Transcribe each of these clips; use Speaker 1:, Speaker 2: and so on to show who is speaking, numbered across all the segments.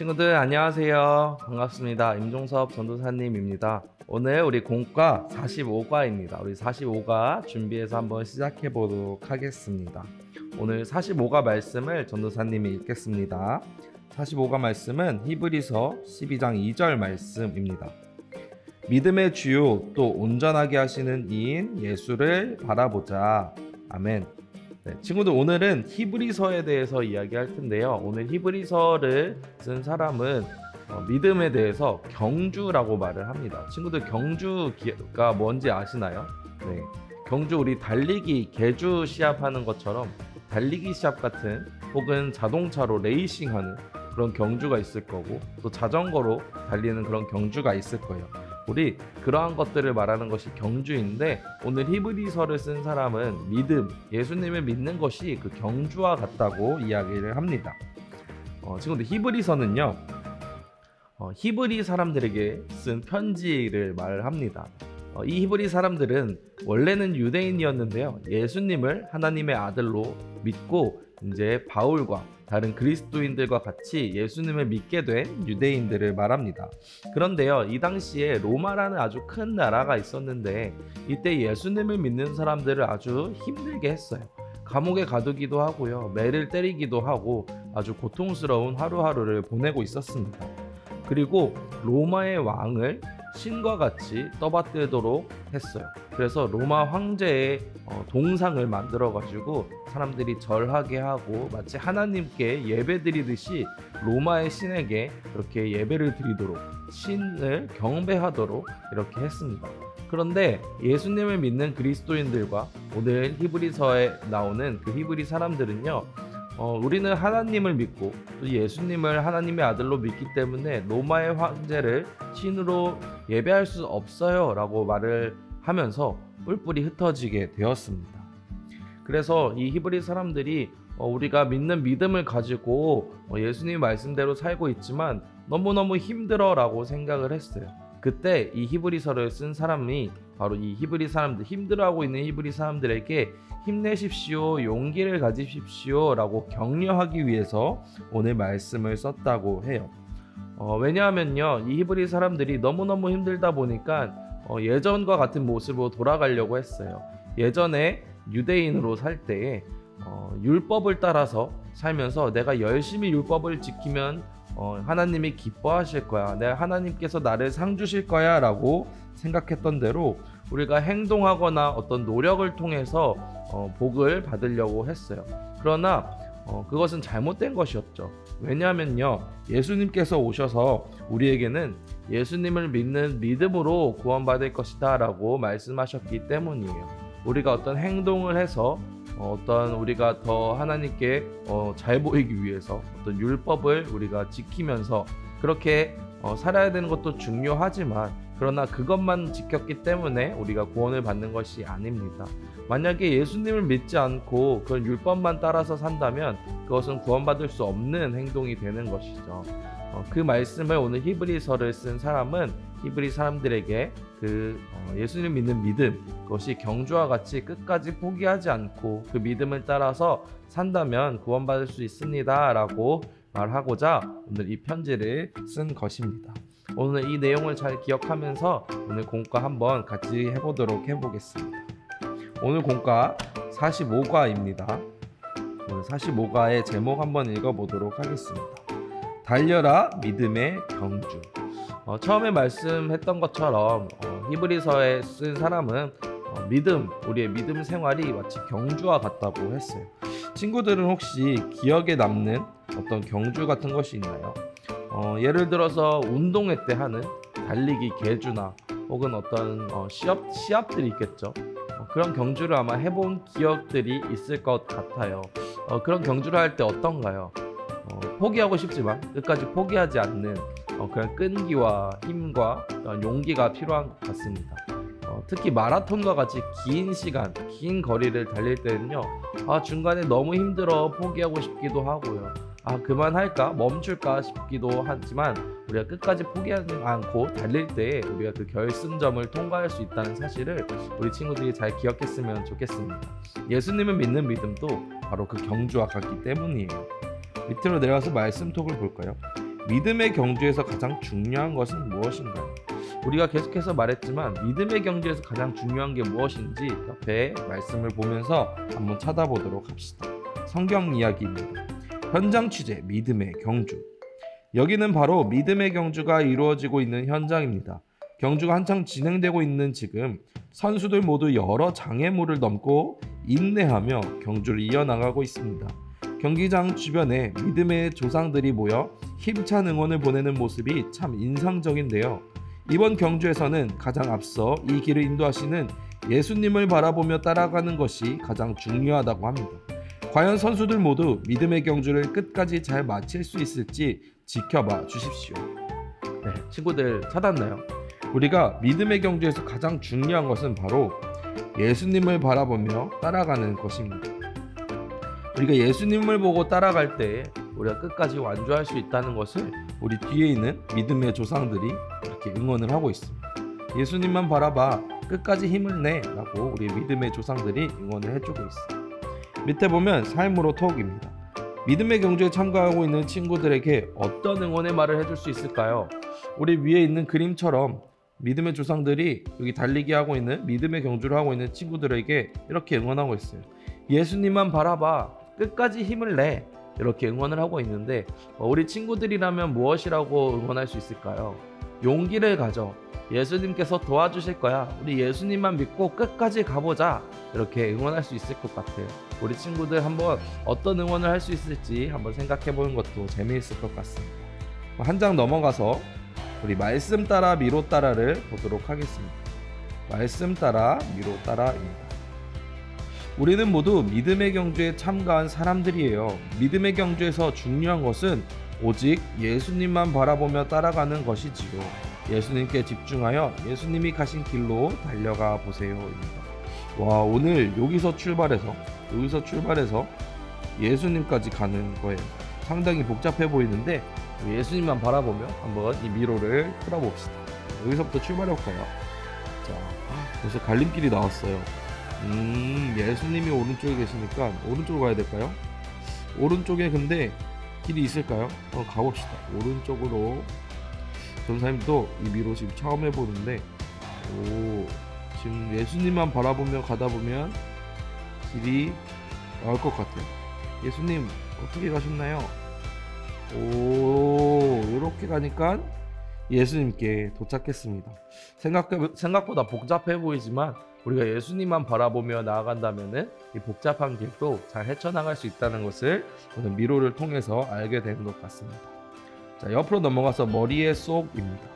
Speaker 1: 친구들 안녕하세요. 반갑습니다. 임종섭 전도사님입니다. 오늘 우리 공과 45과입니다. 우리 45과 준비해서 한번 시작해 보도록 하겠습니다. 오늘 45과 말씀을 전도사님이 읽겠습니다. 45과 말씀은 히브리서 12장 2절 말씀입니다. 믿음의 주요 또 온전하게 하시는 이인 예수를 바라보자. 아멘. 네, 친구들 오늘은 히브리서에 대해서 이야기할 텐데요. 오늘 히브리서를 쓴 사람은 어, 믿음에 대해서 경주라고 말을 합니다. 친구들 경주가 뭔지 아시나요? 네, 경주 우리 달리기 개주 시합하는 것처럼 달리기 시합 같은 혹은 자동차로 레이싱하는 그런 경주가 있을 거고 또 자전거로 달리는 그런 경주가 있을 거예요. 우리 그러한 것들을 말하는 것이 경주인데 오늘 히브리서를 쓴 사람은 믿음, 예수님을 믿는 것이 그 경주와 같다고 이야기를 합니다. 어, 친구들 히브리서는요, 어, 히브리 사람들에게 쓴 편지를 말합니다. 어, 이 히브리 사람들은 원래는 유대인이었는데요, 예수님을 하나님의 아들로 믿고 이제 바울과 다른 그리스도인들과 같이 예수님을 믿게 된 유대인들을 말합니다. 그런데요, 이 당시에 로마라는 아주 큰 나라가 있었는데 이때 예수님을 믿는 사람들을 아주 힘들게 했어요. 감옥에 가두기도 하고요, 매를 때리기도 하고 아주 고통스러운 하루하루를 보내고 있었습니다. 그리고 로마의 왕을 신과 같이 떠받들도록 했어요. 그래서 로마 황제의 어, 동상을 만들어 가지고 사람들이 절하게 하고 마치 하나님께 예배드리듯이 로마의 신에게 이렇게 예배를 드리도록 신을 경배하도록 이렇게 했습니다. 그런데 예수님을 믿는 그리스도인들과 오늘 히브리서에 나오는 그 히브리 사람들은요. 어, 우리는 하나님을 믿고 또 예수님을 하나님의 아들로 믿기 때문에 로마의 황제를 신으로 예배할 수 없어요 라고 말을 하면서 뿔뿔이 흩어지게 되었습니다. 그래서 이 히브리 사람들이 어, 우리가 믿는 믿음을 가지고 어, 예수님 말씀대로 살고 있지만 너무너무 힘들어라고 생각을 했어요. 그때 이 히브리서를 쓴 사람이 바로 이 히브리 사람들 힘들어하고 있는 히브리 사람들에게 힘내십시오, 용기를 가지십시오라고 격려하기 위해서 오늘 말씀을 썼다고 해요. 어, 왜냐하면요, 이 히브리 사람들이 너무너무 힘들다 보니까 어, 예전과 같은 모습으로 돌아가려고 했어요. 예전에 유대인으로 살 때에 어, 율법을 따라서 살면서 내가 열심히 율법을 지키면 어, 하나님이 기뻐하실 거야. 내가 하나님께서 나를 상 주실 거야 라고 생각했던 대로 우리가 행동하거나 어떤 노력을 통해서 어, 복을 받으려고 했어요. 그러나 어, 그것은 잘못된 것이었죠. 왜냐하면요, 예수님께서 오셔서 우리에게는 예수님을 믿는 믿음으로 구원받을 것이다 라고 말씀하셨기 때문이에요. 우리가 어떤 행동을 해서 어, 어떤 우리가 더 하나님께 어, 잘 보이기 위해서 어떤 율법을 우리가 지키면서 그렇게 어, 살아야 되는 것도 중요하지만 그러나 그것만 지켰기 때문에 우리가 구원을 받는 것이 아닙니다. 만약에 예수님을 믿지 않고 그런 율법만 따라서 산다면 그것은 구원받을 수 없는 행동이 되는 것이죠. 어, 그 말씀을 오늘 히브리서를 쓴 사람은 히브리 사람들에게 그 어, 예수님 믿는 믿음 그것이 경주와 같이 끝까지 포기하지 않고 그 믿음을 따라서 산다면 구원받을 수 있습니다라고 말하고자 오늘 이 편지를 쓴 것입니다. 오늘 이 내용을 잘 기억하면서 오늘 공과 한번 같이 해보도록 해보겠습니다. 오늘 공과 45과입니다. 오늘 45과의 제목 한번 읽어보도록 하겠습니다. 달려라 믿음의 경주. 어, 처음에 말씀했던 것처럼 어, 히브리서에 쓴 사람은 어, 믿음, 우리의 믿음 생활이 마치 경주와 같다고 했어요. 친구들은 혹시 기억에 남는 어떤 경주 같은 것이 있나요? 어, 예를 들어서 운동회 때 하는 달리기 개주나 혹은 어떤 어, 시합 시합들이 있겠죠. 어, 그런 경주를 아마 해본 기억들이 있을 것 같아요. 어, 그런 경주를 할 때 어떤가요? 어, 포기하고 싶지만 끝까지 포기하지 않는 어, 그런 끈기와 힘과 용기가 필요한 것 같습니다. 어, 특히 마라톤과 같이 긴 시간, 긴 거리를 달릴 때는요, 아 중간에 너무 힘들어 포기하고 싶기도 하고요. 아 그만할까 멈출까 싶기도 하지만 우리가 끝까지 포기하지 않고 달릴 때 우리가 그 결승점을 통과할 수 있다는 사실을 우리 친구들이 잘 기억했으면 좋겠습니다. 예수님을 믿는 믿음도 바로 그 경주와 같기 때문이에요. 밑으로 내려가서 말씀톡을 볼까요? 믿음의 경주에서 가장 중요한 것은 무엇인가요? 우리가 계속해서 말했지만 믿음의 경주에서 가장 중요한 게 무엇인지 옆에 말씀을 보면서 한번 찾아보도록 합시다. 성경 이야기입니다. 현장 취재 믿음의 경주. 여기는 바로 믿음의 경주가 이루어지고 있는 현장입니다. 경주가 한창 진행되고 있는 지금 선수들 모두 여러 장애물을 넘고 인내하며 경주를 이어나가고 있습니다. 경기장 주변에 믿음의 조상들이 모여 힘찬 응원을 보내는 모습이 참 인상적인데요. 이번 경주에서는 가장 앞서 이 길을 인도하시는 예수님을 바라보며 따라가는 것이 가장 중요하다고 합니다. 과연 선수들 모두 믿음의 경주를 끝까지 잘 마칠 수 있을지 지켜봐 주십시오. 네, 친구들 찾았나요? 우리가 믿음의 경주에서 가장 중요한 것은 바로 예수님을 바라보며 따라가는 것입니다. 우리가 예수님을 보고 따라갈 때 우리가 끝까지 완주할 수 있다는 것을 우리 뒤에 있는 믿음의 조상들이 이렇게 응원을 하고 있습니다. 예수님만 바라봐 끝까지 힘을 내라고 우리 믿음의 조상들이 응원을 해주고 있어요. 밑에 보면 삶으로 톡입니다. 믿음의 경주에 참가하고 있는 친구들에게 어떤 응원의 말을 해줄 수 있을까요? 우리 위에 있는 그림처럼 믿음의 조상들이 여기 달리기 하고 있는 믿음의 경주를 하고 있는 친구들에게 이렇게 응원하고 있어요. 예수님만 바라봐 끝까지 힘을 내 이렇게 응원을 하고 있는데 어, 우리 친구들이라면 무엇이라고 응원할 수 있을까요? 용기를 가져. 예수님께서 도와주실 거야. 우리 예수님만 믿고 끝까지 가보자. 이렇게 응원할 수 있을 것 같아요. 우리 친구들 한번 어떤 응원을 할 수 있을지 한번 생각해 보는 것도 재미있을 것 같습니다. 한 장 넘어가서 우리 말씀 따라 미로 따라를 보도록 하겠습니다. 말씀 따라 미로 따라입니다. 우리는 모두 믿음의 경주에 참가한 사람들이에요. 믿음의 경주에서 중요한 것은 오직 예수님만 바라보며 따라가는 것이지요. 예수님께 집중하여 예수님이 가신 길로 달려가 보세요입니다. 와, 오늘 여기서 출발해서 여기서 출발해서 예수님까지 가는 거예요. 상당히 복잡해 보이는데 예수님만 바라보며 한번 이 미로를 풀어봅시다. 여기서부터 출발해볼까요? 자, 벌써 갈림길이 나왔어요. 음, 예수님이 오른쪽에 계시니까 오른쪽으로 가야 될까요? 오른쪽에 근데 길이 있을까요? 어, 가봅시다. 오른쪽으로 전사님도 이 미로 지금 처음 해보는데 오, 지금 예수님만 바라보며 가다 보면 길이 나올 것 같아요. 예수님 어떻게 가셨나요? 오, 이렇게 가니까 예수님께 도착했습니다. 생각, 생각보다 복잡해 보이지만 우리가 예수님만 바라보며 나아간다면은 이 복잡한 길도 잘 헤쳐나갈 수 있다는 것을 오늘 미로를 통해서 알게 되는 것 같습니다. 자, 옆으로 넘어가서 머리의 쏙입니다.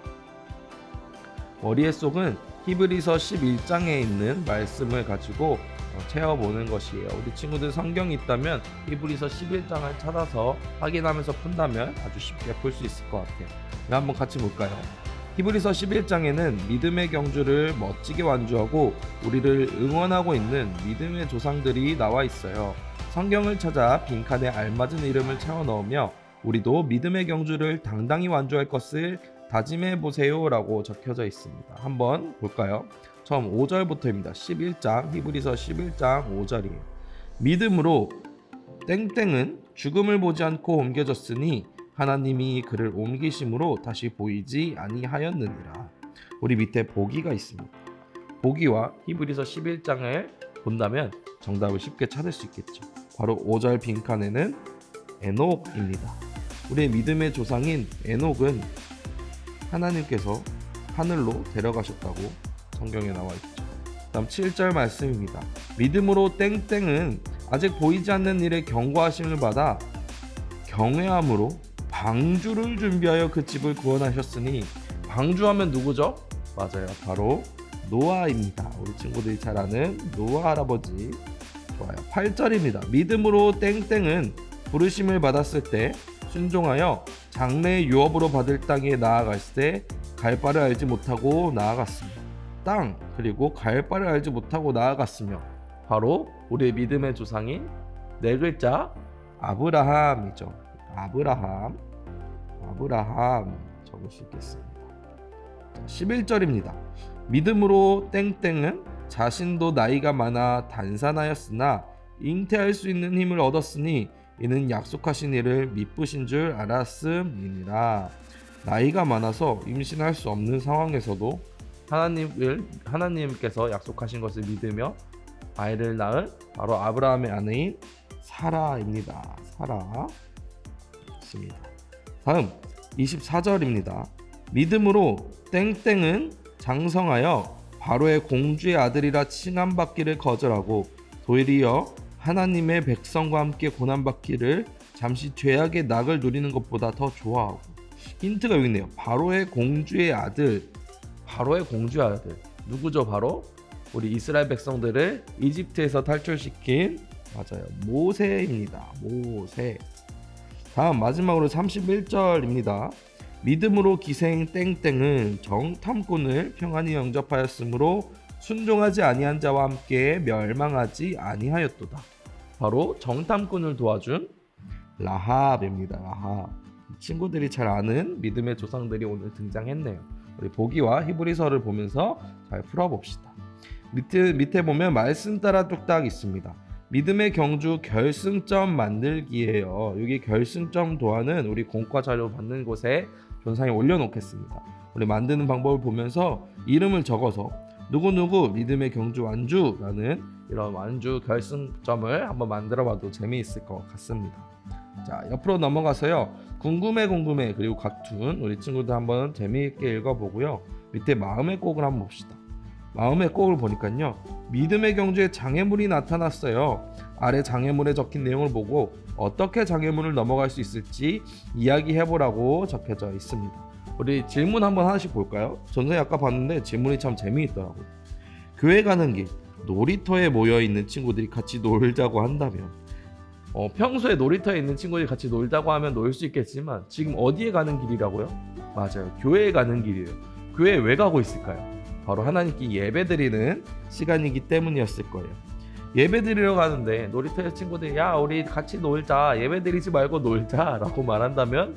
Speaker 1: 머리의 쏙은 히브리서 11장에 있는 말씀을 가지고 어, 채워보는 것이에요. 우리 친구들 성경이 있다면 히브리서 11장을 찾아서 확인하면서 푼다면 아주 쉽게 풀 수 있을 것 같아요. 한번 같이 볼까요? 히브리서 11장에는 믿음의 경주를 멋지게 완주하고 우리를 응원하고 있는 믿음의 조상들이 나와 있어요. 성경을 찾아 빈칸에 알맞은 이름을 채워 넣으며 우리도 믿음의 경주를 당당히 완주할 것을 다짐해 보세요라고 적혀져 있습니다. 한번 볼까요? 처음 5절부터입니다. 11장 히브리서 11장 5절이에요. 믿음으로 땡땡은 죽음을 보지 않고 옮겨졌으니 하나님이 그를 옮기심으로 다시 보이지 아니하였느니라. 우리 밑에 보기가 있습니다. 보기와 히브리서 11장을 본다면 정답을 쉽게 찾을 수 있겠죠. 바로 5절 빈칸에는 에녹입니다. 우리의 믿음의 조상인 에녹은 하나님께서 하늘로 데려가셨다고 성경에 나와 있죠. 다음 7절 말씀입니다. 믿음으로 땡땡은 아직 보이지 않는 일에 경고하심을 받아 경외함으로 방주를 준비하여 그 집을 구원하셨으니 방주하면 누구죠? 맞아요. 바로 노아입니다. 우리 친구들이 잘 아는 노아 할아버지. 좋아요. 8절입니다. 믿음으로 땡땡은 부르심을 받았을 때 순종하여 장래의 유업으로 받을 땅에 나아갔을 때 갈 바를 알지 못하고 나아갔습니다. 땅 그리고 갈 바를 알지 못하고 나아갔으며 바로 우리의 믿음의 조상인 네 글자 아브라함이죠. 아브라함, 아브라함 적을 수 있겠습니다. 11절입니다. 믿음으로 땡땡은 자신도 나이가 많아 단산하였으나 잉태할 수 있는 힘을 얻었으니 이는 약속하신 일을 미쁘신 줄 알았음이니라. 나이가 많아서 임신할 수 없는 상황에서도 하나님을 하나님께서 약속하신 것을 믿으며 아이를 낳은 바로 아브라함의 아내인 사라입니다. 사라. 좋습니다. 다음 24절입니다. 믿음으로 땡땡은 장성하여 바로의 공주의 아들이라 칭함받기를 거절하고 도리어 하나님의 백성과 함께 고난받기를 잠시 죄악의 낙을 누리는 것보다 더 좋아하고 힌트가 여기 있네요. 바로의 공주의 아들 바로의 공주의 아들 누구죠 바로? 우리 이스라엘 백성들을 이집트에서 탈출시킨 맞아요 모세입니다. 모세 다음 마지막으로 31절입니다. 믿음으로 기생 땡땡은 정탐꾼을 평안히 영접하였으므로 순종하지 아니한 자와 함께 멸망하지 아니하였도다. 바로 정탐꾼을 도와준 라합입니다. 라합. 친구들이 잘 아는 믿음의 조상들이 오늘 등장했네요. 우리 보기와 히브리서를 보면서 잘 풀어봅시다. 밑에 밑에 보면 말씀 따라 뚝딱 있습니다. 믿음의 경주 결승점 만들기예요. 여기 결승점 도안은 우리 공과 자료 받는 곳에 전상에 올려놓겠습니다. 우리 만드는 방법을 보면서 이름을 적어서 누구누구 믿음의 경주 완주라는 이런 완주 결승점을 한번 만들어 봐도 재미있을 것 같습니다. 자 옆으로 넘어가서요. 궁금해 궁금해 그리고 각툰 우리 친구들 한번 재미있게 읽어보고요. 밑에 마음의 꼭을 한번 봅시다. 마음의 꼭을 보니까요. 믿음의 경주에 장애물이 나타났어요. 아래 장애물에 적힌 내용을 보고 어떻게 장애물을 넘어갈 수 있을지 이야기해보라고 적혀져 있습니다. 우리 질문 한번 하나씩 볼까요? 전선이 아까 봤는데 질문이 참 재미있더라고요. 교회 가는 길 놀이터에 모여 있는 친구들이 같이 놀자고 한다면 어, 평소에 놀이터에 있는 친구들이 같이 놀자고 하면 놀 수 있겠지만 지금 어디에 가는 길이라고요? 맞아요. 교회에 가는 길이에요. 교회에 왜 가고 있을까요? 바로 하나님께 예배드리는 시간이기 때문이었을 거예요. 예배드리러 가는데 놀이터의 친구들이 야 우리 같이 놀자 예배드리지 말고 놀자라고 말한다면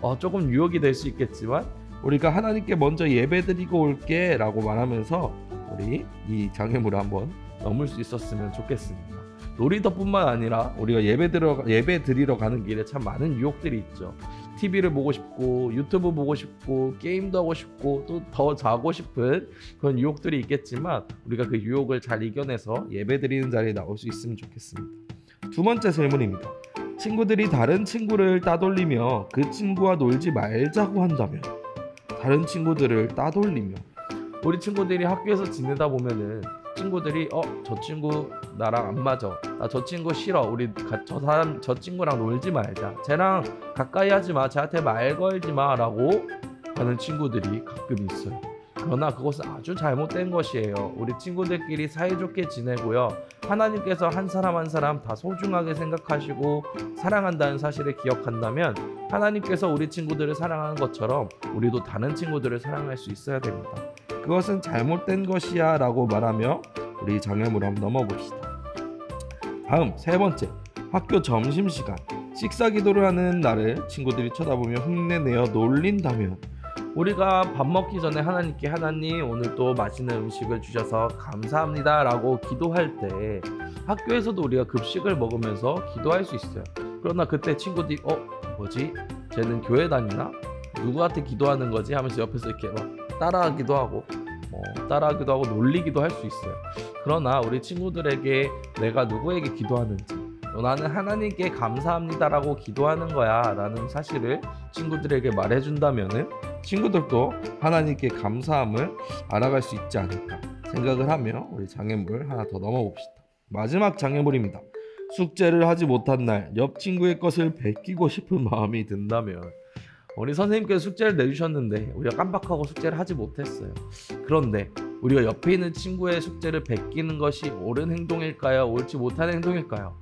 Speaker 1: 어, 조금 유혹이 될 수 있겠지만 우리가 하나님께 먼저 예배드리고 올게라고 말하면서 우리 이 장애물을 한번 넘을 수 있었으면 좋겠습니다. 놀이터뿐만 아니라 우리가 예배드려 예배 드리러 가는 길에 참 많은 유혹들이 있죠. TV를 보고 싶고 유튜브 보고 싶고 게임도 하고 싶고 또 더 자고 싶은 그런 유혹들이 있겠지만 우리가 그 유혹을 잘 이겨내서 예배 드리는 자리에 나올 수 있으면 좋겠습니다. 두 번째 질문입니다. 친구들이 다른 친구를 따돌리며 그 친구와 놀지 말자고 한다면 다른 친구들을 따돌리며 우리 친구들이 학교에서 지내다 보면은 친구들이 어 저 친구 나랑 안 맞아. 나 저 친구 싫어. 우리 가, 저 사람 저 친구랑 놀지 말자. 쟤랑 가까이 하지 마. 쟤한테 말 걸지 마라고 하는 친구들이 가끔 있어요 그러나 그것은 아주 잘못된 것이에요. 우리 친구들끼리 사이좋게 지내고요. 하나님께서 한 사람 한 사람 다 소중하게 생각하시고 사랑한다는 사실을 기억한다면 하나님께서 우리 친구들을 사랑하는 것처럼 우리도 다른 친구들을 사랑할 수 있어야 됩니다. 그것은 잘못된 것이야 라고 말하며 우리 장애물 한번 넘어봅시다. 다음 세 번째. 학교 점심시간. 식사 기도를 하는 나를 친구들이 쳐다보며 흉내내어 놀린다면 우리가 밥 먹기 전에 하나님께 하나님 오늘 또 맛있는 음식을 주셔서 감사합니다 라고 기도할 때 학교에서도 우리가 급식을 먹으면서 기도할 수 있어요. 그러나 그때 친구들이 어 뭐지? 쟤는 교회 다니나? 누구한테 기도하는 거지? 하면서 옆에서 이렇게 막 따라하기도 하고 뭐 따라하기도 하고 놀리기도 할 수 있어요. 그러나 우리 친구들에게 내가 누구에게 기도하는지 또 나는 하나님께 감사합니다라고 기도하는 거야 라는 사실을 친구들에게 말해준다면은 친구들도 하나님께 감사함을 알아갈 수 있지 않을까 생각을 하며 우리 장애물 하나 더 넘어 봅시다. 마지막 장애물입니다. 숙제를 하지 못한 날 옆 친구의 것을 베끼고 싶은 마음이 든다면 우리 선생님께서 숙제를 내주셨는데 우리가 깜빡하고 숙제를 하지 못했어요. 그런데 우리가 옆에 있는 친구의 숙제를 베끼는 것이 옳은 행동일까요? 옳지 못한 행동일까요?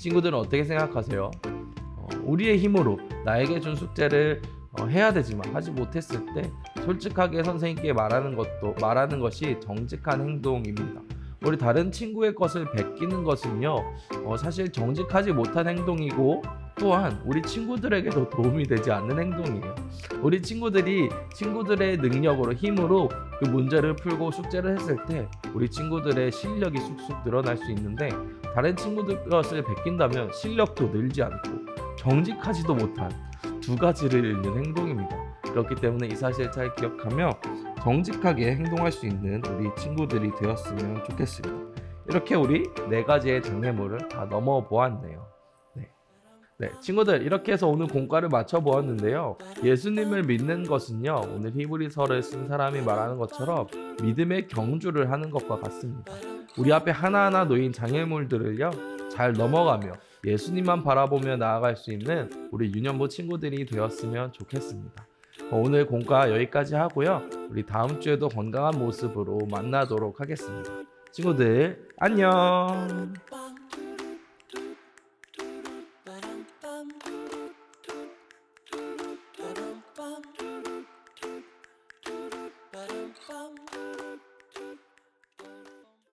Speaker 1: 친구들은 어떻게 생각하세요? 어, 우리의 힘으로 나에게 준 숙제를 어, 해야 되지만 하지 못했을 때 솔직하게 선생님께 말하는 것도 말하는 것이 정직한 행동입니다. 우리 다른 친구의 것을 베끼는 것은요 어, 사실 정직하지 못한 행동이고 또한 우리 친구들에게도 도움이 되지 않는 행동이에요. 우리 친구들이 친구들의 능력으로 힘으로 그 문제를 풀고 숙제를 했을 때 우리 친구들의 실력이 쑥쑥 늘어날 수 있는데 다른 친구들 것을 베낀다면 실력도 늘지 않고 정직하지도 못한 두 가지를 잃는 행동입니다. 그렇기 때문에 이 사실을 잘 기억하며 정직하게 행동할 수 있는 우리 친구들이 되었으면 좋겠습니다. 이렇게 우리 네 가지의 장애물을 다 넘어 보았네요. 네. 네, 친구들 이렇게 해서 오늘 공과를 맞춰 보았는데요. 예수님을 믿는 것은요. 오늘 히브리서를 쓴 사람이 말하는 것처럼 믿음의 경주를 하는 것과 같습니다. 우리 앞에 하나하나 놓인 장애물들을요. 잘 넘어가며 예수님만 바라보며 나아갈 수 있는 우리 유년부 친구들이 되었으면 좋겠습니다. 어, 오늘 공과 여기까지 하고요. 우리 다음 주에도 건강한 모습으로 만나도록 하겠습니다. 친구들 안녕.